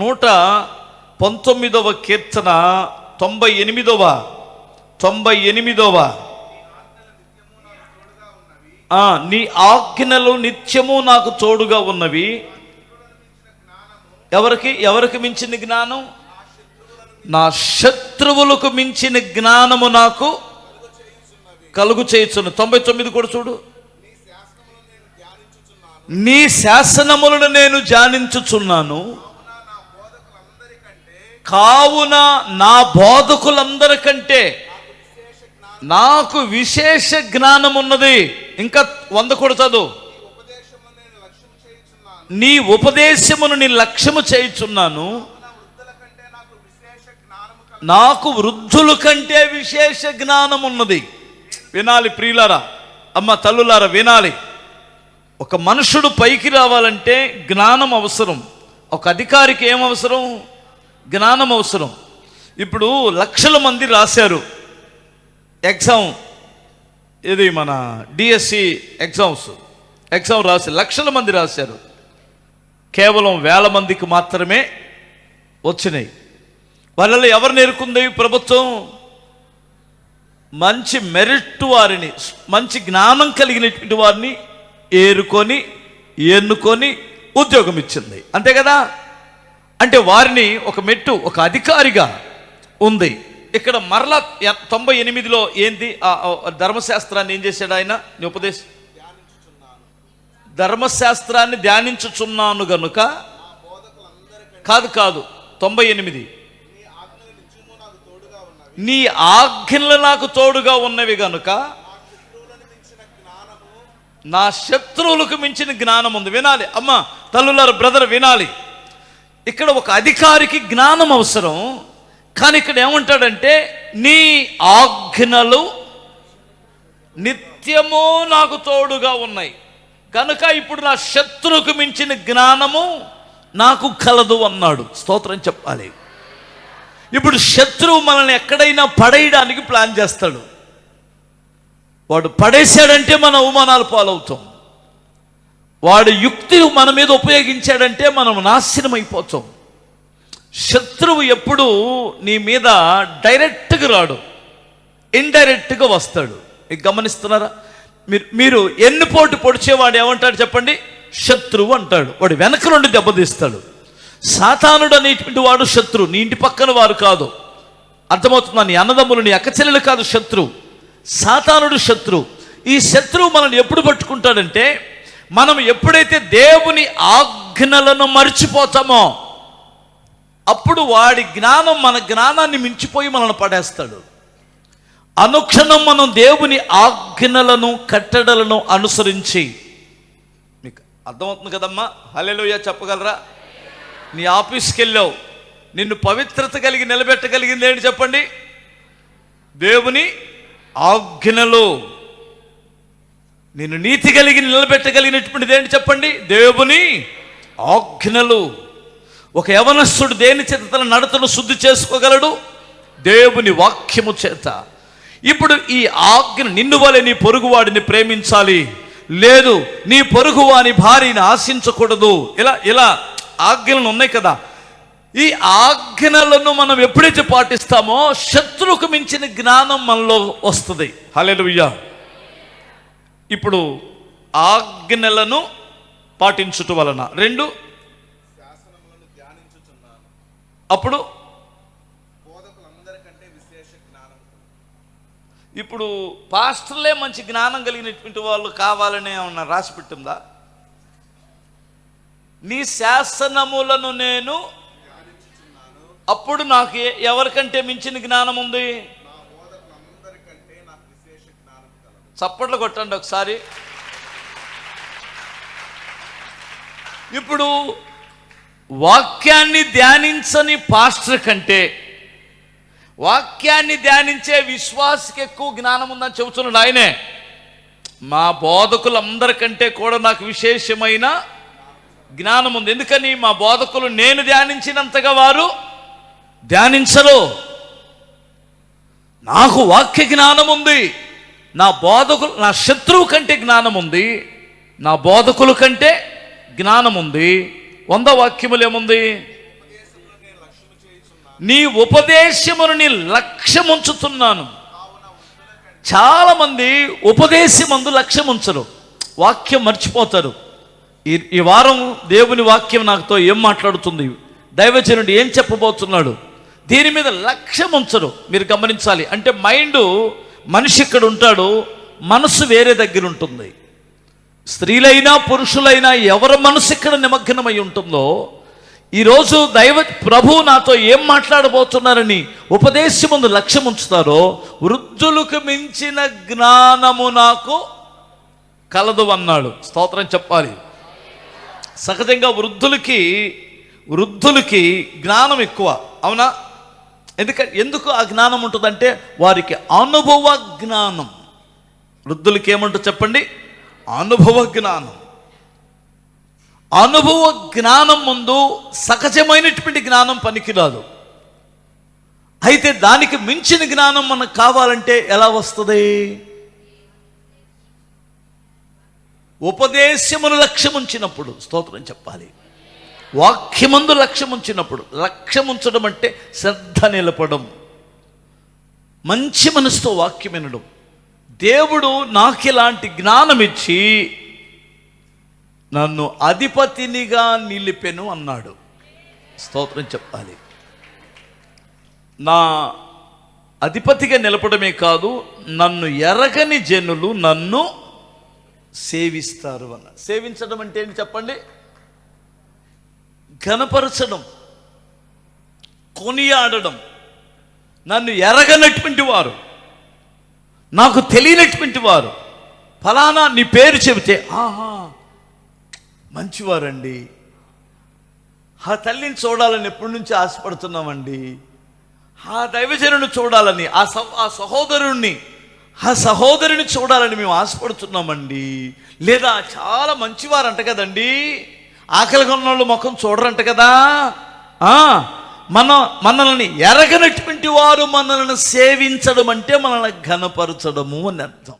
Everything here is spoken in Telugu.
నూట పంతొమ్మిదవ కీర్తన తొంభై ఎనిమిదవ తొంభై ఎనిమిదవ. నీ ఆజ్ఞలు నిత్యము నాకు తోడుగా ఉన్నవి. ఎవరికి ఎవరికి మించిన జ్ఞానం? నా శత్రువులకు మించిన జ్ఞానము నాకు కలుగు చేయుచును తొంభై తొమ్మిది కూడా చూడు. నీ శాసనములను నేను ధ్యానించుచున్నాను. కావున నా బోధకులందరికంటే నాకు విశేష జ్ఞానం ఉన్నది ఇంకా వంద కూడా చదువు. నీ ఉపదేశమును నీ లక్ష్యము చేయుచున్నాను. నాకు వృద్ధుల కంటే విశేష జ్ఞానం ఉన్నది వినాలి ప్రియులారా అమ్మ తల్లులారా వినాలి. ఒక మనుషుడు పైకి రావాలంటే జ్ఞానం అవసరం. ఒక అధికారికి ఏం అవసరం? జ్ఞానం అవసరం. ఇప్పుడు లక్షల మంది రాశారు. ఎగ్జామ్ ఇది మన డిఎస్సి ఎగ్జామ్స్. ఎగ్జామ్ రాసి లక్షల మంది రాశారు. కేవలం వేల మందికి మాత్రమే వచ్చినాయి. వాళ్ళలో ఎవరు నేర్కుంది ప్రభుత్వం? మంచి మెరిట్ వారిని మంచి జ్ఞానం కలిగినటువంటి వారిని ఏరుకొని ఎన్నుకొని ఉద్యోగం ఇచ్చింది. అంతే కదా? అంటే వారిని ఒక మెట్టు ఒక అధికారిగా ఉంది. ఇక్కడ మరలా తొంభై ఎనిమిదిలో ఏంది? ఆ ఆ ధర్మశాస్త్రాన్ని ఏం చేశాడు ఆయన? నీ ఉపదేశం. ధర్మశాస్త్రాన్ని ధ్యానించుచున్నాను గనుక కాదు కాదు తొంభై ఎనిమిది. నీ ఆజ్ఞలు నాకు తోడుగా ఉన్నవి గనుక నా శత్రువులకు మించిన జ్ఞానం ఉంది వినాలి. అమ్మ తల్లులారు బ్రదర్ వినాలి. ఇక్కడ ఒక అధికారికి జ్ఞానం అవసరం కానీ ఇక్కడ ఏమంటాడంటే నీ ఆజ్ఞలు నిత్యము నాకు తోడుగా ఉన్నాయి. కనుక ఇప్పుడు నా శత్రువుకు మించిన జ్ఞానము నాకు కలదు అన్నాడు. స్తోత్రం చెప్పాలి. ఇప్పుడు శత్రువు మనల్ని ఎక్కడైనా పడేయడానికి ప్లాన్ చేస్తాడు. వాడు పడేశాడంటే మన అవమానాలు పాలవుతాం. వాడు యుక్తి మన మీద ఉపయోగించాడంటే మనం నాశనం అయిపోతాం శత్రువు ఎప్పుడు నీ మీద డైరెక్ట్గా రాడు. ఇండైరెక్ట్గా వస్తాడు. మీకు గమనిస్తున్నారా? మీరు మీరు ఎన్నుపోటు పొడిచేవాడు ఏమంటాడు చెప్పండి? శత్రువు అంటాడు. వాడు వెనక నుండి దెబ్బతీస్తాడు. సాతానుడు అనేటువంటి వాడు శత్రువు. నీ ఇంటి పక్కన వారు కాదు. అర్థమవుతుందా? నీ అన్నదమ్ములు నీ అక్కచెల్లెలు కాదు శత్రువు. సాతానుడు శత్రువు. ఈ శత్రువు మనల్ని ఎప్పుడు పట్టుకుంటాడంటే మనం ఎప్పుడైతే దేవుని ఆజ్ఞలను మర్చిపోతామో అప్పుడు వాడి జ్ఞానం మన జ్ఞానాన్ని మించిపోయి మనల్ని పడేస్తాడు. అనుక్షణం మనం దేవుని ఆజ్ఞలను కట్టడలను అనుసరించి మీకు అర్థమవుతుంది కదమ్మా? హల్లెలూయా చెప్పగలరా? నీ ఆఫీస్కి వెళ్ళావు నిన్ను పవిత్రత కలిగి నిలబెట్టగలిగింది ఏంటి చెప్పండి? దేవుని ఆజ్ఞలు. నేను నీతి కలిగి నిలబెట్టగలిగినటువంటిది ఏంటి చెప్పండి? దేవుని ఆజ్ఞలు. ఒక యవనస్తుడు దేని చేత తన నడతను శుద్ధి చేసుకోగలడు? దేవుని వాక్యము చేత. ఇప్పుడు ఈ ఆజ్ఞ నిన్ను వలె నీ పొరుగువాడిని ప్రేమించాలి. లేదు నీ పొరుగువాని భార్యని ఆశించకూడదు. ఇలా ఇలా ఆజ్ఞలను ఉన్నాయి కదా. ఈ ఆజ్ఞలను మనం ఎప్పుడైతే పాటిస్తామో శత్రువుకు మించిన జ్ఞానం మనలో వస్తుంది. హల్లెలూయా. ఇప్పుడు ఆజ్ఞలను పాటించుట వలన. రెండు అప్పుడు ఇప్పుడు పాస్టర్లే మంచి జ్ఞానం కలిగినటువంటి వాళ్ళు కావాలనే ఏమన్నా రాసి పెట్టిందా? నీ శాసనములను నేను అప్పుడు నాకు ఎవరికంటే మించిన జ్ఞానం ఉంది చప్పట్లు కొట్టండి ఒకసారి. ఇప్పుడు వాక్యాన్ని ధ్యానించని పాస్టర్ కంటే వాక్యాన్ని ధ్యానించే విశ్వాసకి ఎక్కువ జ్ఞానం ఉందని చెబుతున్నాడు ఆయనే. మా బోధకులందరికంటే కూడా నాకు విశేషమైన జ్ఞానం ఉంది. ఎందుకని? మా బోధకులు నేను ధ్యానించినంతగా వారు ధ్యానించరు. నాకు వాక్య జ్ఞానం ఉంది. నా బోధకులు నా శత్రువు కంటే జ్ఞానం ఉంది. నా బోధకుల కంటే జ్ఞానం ఉంది. వంద వాక్యములు ఏముంది? నీ ఉపదేశమును నీ లక్ష్యముంచుతున్నాను. చాలామంది ఉపదేశమందు లక్ష్యం ఉంచరు వాక్యం మర్చిపోతారు. ఈ ఈ వారం దేవుని వాక్యం నాకుతో ఏం మాట్లాడుతుంది? దైవజనుడు ఏం చెప్పబోతున్నాడు? దీని మీద లక్ష్యం ఉంచరు మీరు గమనించాలి. అంటే మైండ్ మనిషి ఇక్కడ ఉంటాడు మనసు వేరే దగ్గర ఉంటుంది. స్త్రీలైనా పురుషులైనా ఎవరి మనసు ఇక్కడ నిమగ్నమై ఉంటుందో ఈరోజు దైవ ప్రభు నాతో ఏం మాట్లాడబోతున్నారని ఉపదేశముందు లక్ష్యం ఉంచుతారో వృద్ధులకు మించిన జ్ఞానము నాకు కలదు అన్నాడు. స్తోత్రం చెప్పాలి. సహజంగా వృద్ధులకి వృద్ధులకి జ్ఞానం ఎక్కువ. అవునా? ఎందుకంటే ఎందుకు ఆ జ్ఞానం ఉంటుందంటే వారికి అనుభవ జ్ఞానం. వృద్ధులకి ఏమంటూ చెప్పండి? అనుభవ జ్ఞానం. అనుభవ జ్ఞానం ముందు సహజమైనటువంటి జ్ఞానం పనికిరాదు. అయితే దానికి మించిన జ్ఞానం మనకు కావాలంటే ఎలా వస్తుంది? ఉపదేశమును లక్ష్యం ఉంచినప్పుడు స్తోత్రం చెప్పాలి. వాక్యమందు లక్ష్యం ఉంచినప్పుడు లక్ష్యం ఉంచడం అంటే శ్రద్ధ నిలపడం. మంచి మనసుతో వాక్యం వినడం. దేవుడు నాకు ఇలాంటి జ్ఞానం ఇచ్చి నన్ను అధిపతినిగా నిలిపెను అన్నాడు. స్తోత్రం చెప్పాలి. నా అధిపతిగా నిలపడమే కాదు నన్ను ఎరగని జనులు నన్ను సేవిస్తారు అన్న. సేవించడం అంటే ఏంటి చెప్పండి? ఘనపరచడం కొనియాడడం నన్ను ఎరగనటువంటి వారు నాకు తెలియనటువంటి వారు. ఫలానా నీ పేరు చెబితే ఆహా మంచివారండి. ఆ తల్లిని చూడాలని ఎప్పటి నుంచి ఆశపడుతున్నామండి? ఆ దైవజనుని చూడాలని ఆ సహ ఆ సహోదరుణ్ణి ఆ సహోదరుని చూడాలని మేము ఆశపడుతున్నామండి. లేదా చాలా మంచివారంట కదండీ. ఆకలిగా ఉన్న వాళ్ళు ముఖం చూడరంట కదా. మనం మనల్ని ఎరగనటువంటి వారు మనల్ని సేవించడం అంటే మనల్ని ఘనపరచడము అని అర్థం.